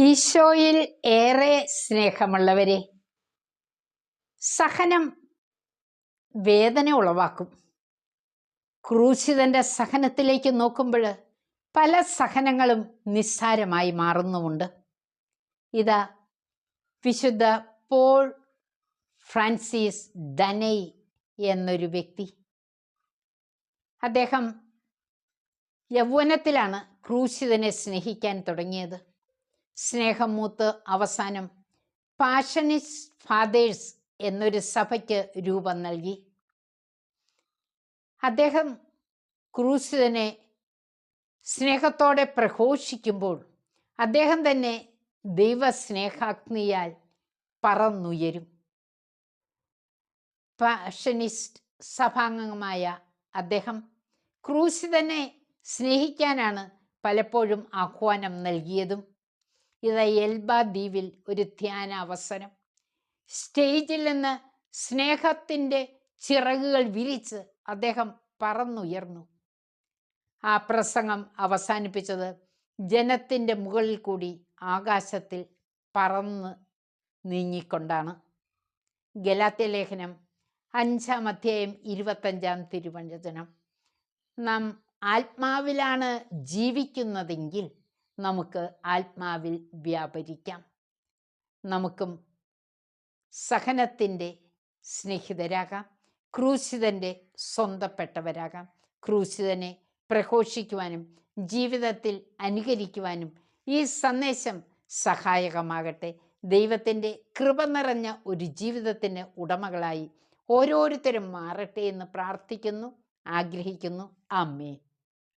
ഈശോയിൽ ഏറെ സ്നേഹമുള്ളവരെ സഹനം വേദന ഉളവാക്കും. ക്രൂശിതന്റെ സഹനത്തിലേക്ക് നോക്കുമ്പോൾ പല സഹനങ്ങളും നിസ്സാരമായി മാറുന്നുമുണ്ട്. ഇതാ വിശുദ്ധ പോൾ ഫ്രാൻസിസ് ദനൈ എന്നൊരു വ്യക്തി. അദ്ദേഹം യൗവനത്തിലാണ് ക്രൂശിതനെ സ്നേഹിക്കാൻ തുടങ്ങിയത്. സ്നേഹം മൂത്ത് അവസാനം പാഷനിസ്റ്റ് ഫാദേഴ്സ് എന്നൊരു സഭയ്ക്ക് രൂപം നൽകി. അദ്ദേഹം ക്രൂസിനെ സ്നേഹത്തോടെ പ്രഘോഷിക്കുമ്പോൾ അദ്ദേഹം തന്നെ ദൈവസ്നേഹാഗ്നിയാൽ പറന്നുയരും. പാഷനിസ്റ്റ് സഭാംഗമായ അദ്ദേഹം ക്രൂസിതനെ സ്നേഹിക്കാനാണ് പലപ്പോഴും ആഹ്വാനം നൽകിയതും ഇത് എൽബ ദ്വീപിൽ ഒരു ധ്യാന അവസരം സ്റ്റേജിൽ നിന്ന് സ്നേഹത്തിന്റെ ചിറകുകൾ വിരിച്ച് അദ്ദേഹം പറന്നുയർന്നു. ആ പ്രസംഗം അവസാനിപ്പിച്ചത് ജനത്തിന്റെ മുകളിൽ കൂടി ആകാശത്തിൽ പറന്ന് നീങ്ങിക്കൊണ്ടാണ്. ഗലാത്യ ലേഖനം അഞ്ചാം അധ്യായം ഇരുപത്തഞ്ചാം തിരുവഞ്ചനം നാം ആത്മാവിലാണ് ജീവിക്കുന്നതെങ്കിൽ നമുക്ക് ആത്മാവിൽ വ്യാപരിക്കാം. നമുക്കും സഹനത്തിന്റെ സ്നേഹിതരാകാം. ക്രൂശിതന്റെ സ്വന്തപ്പെട്ടവരാകാം. ക്രൂശിതനെ പ്രഘോഷിക്കുവാനും ജീവിതത്തിൽ അനുകരിക്കുവാനും ഈ സന്ദേശം സഹായകമാകട്ടെ. ദൈവത്തിന്റെ കൃപ നിറഞ്ഞ ഒരു ജീവിതത്തിന് ഉടമകളായി ഓരോരുത്തരും മാറട്ടെ എന്ന് പ്രാർത്ഥിക്കുന്നു ആഗ്രഹിക്കുന്നു. അമ്മേ